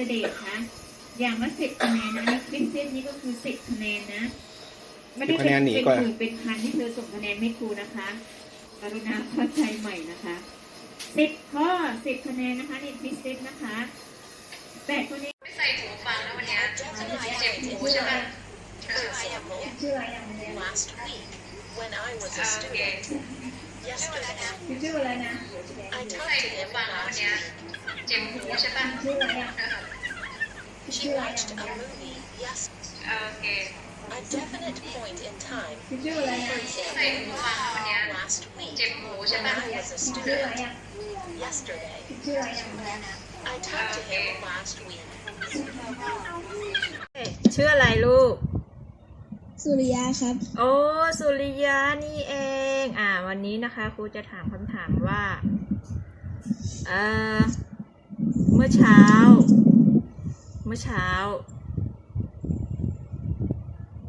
ละเดชคะอย่างละสิบคะแนนนะคริสเตียนนี่ก็คือสิบคะแนนนะไม่ได้10คะแนนหนีเป็นก่อนหมื่นเป็นพันที่เธอส่งคะแนนไม่ครูนะคะกรุณาเข้าใจใหม่นะคะสิบข้อสิบคะแนนนะคะนี่คริสเตียนนะคะแปดคนนี้ไม่ใส่หูฟังนะวันเนี้ยเจ็บหูใช่ไหมชื่ออะไรอย่างเนี้ย last week when I was โอ a เค student. Yesterday, ชื่ออะไรนะ I ใส่ talked to หู him ฟังนะวัน last เนี้ย week. เจ็บหูใช่ปะชื่ออะไรอะ She watched a movie. Yes, โอเค a definite point in time. ชื่ออะไร For อะใส่หู example, ฟังนะวันเนี้ย last week เจ็บหูใช่ when ปะ I was a ชื่ออะไร student. อะ Yesterday, ชื่ออะไรอะ I talked to him last week. ชื่ออะไรลูก สุริยาครับ โอ้ สุริยานี่เอง อ่า วันนี้นะคะครูจะถามคำถามว่า เอ่อเมื่อเช้าเมื่อเช้า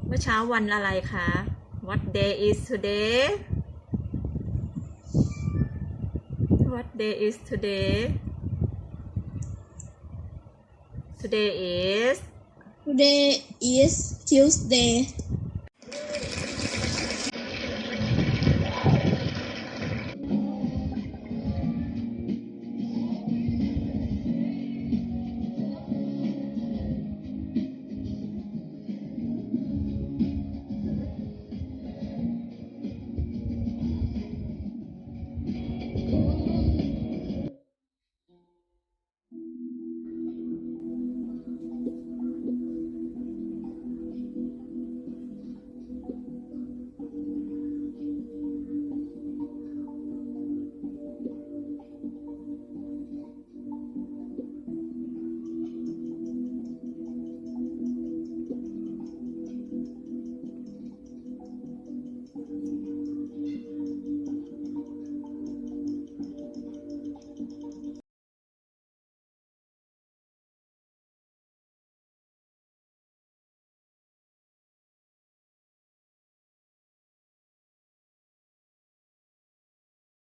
เมื่อเช้าวันอะไรคะ What day is today What day is today Today is today is Tuesday